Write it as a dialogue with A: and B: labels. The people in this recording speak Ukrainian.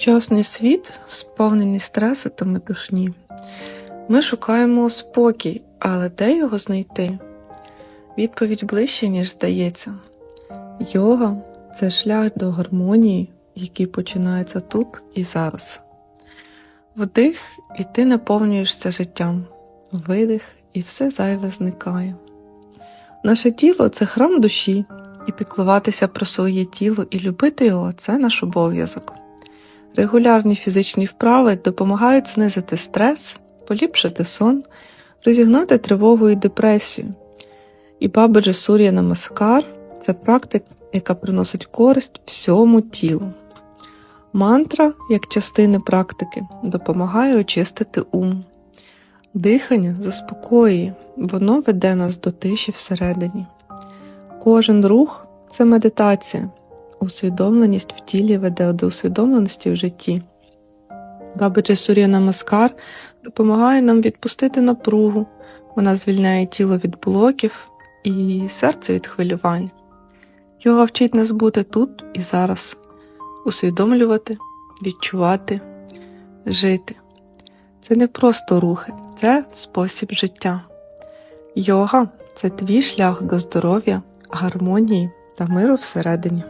A: Сучасний світ сповнений стресу та метушні. Ми шукаємо спокій, але де його знайти? Відповідь ближче, ніж здається. Йога це шлях до гармонії, який починається тут і зараз. Вдих, і ти наповнюєшся життям, видих, і все зайве зникає. Наше тіло це храм душі, і піклуватися про своє тіло і любити його це наш обов'язок. Регулярні фізичні вправи допомагають знизити стрес, поліпшити сон, розігнати тривогу і депресію. І Бабаджа Сур'я Намаскар – це практика, яка приносить користь всьому тілу. Мантра, як частина практики, допомагає очистити ум. Дихання заспокоює, воно веде нас до тиші всередині. Кожен рух це медитація. Усвідомленість в тілі веде до усвідомленості в житті. Бабаджа Сур'я Намаскар допомагає нам відпустити напругу, вона звільняє тіло від блоків і серце від хвилювань. Йога вчить нас бути тут і зараз, усвідомлювати, відчувати, жити. Це не просто рухи, це спосіб життя. Йога це твій шлях до здоров'я, гармонії та миру всередині.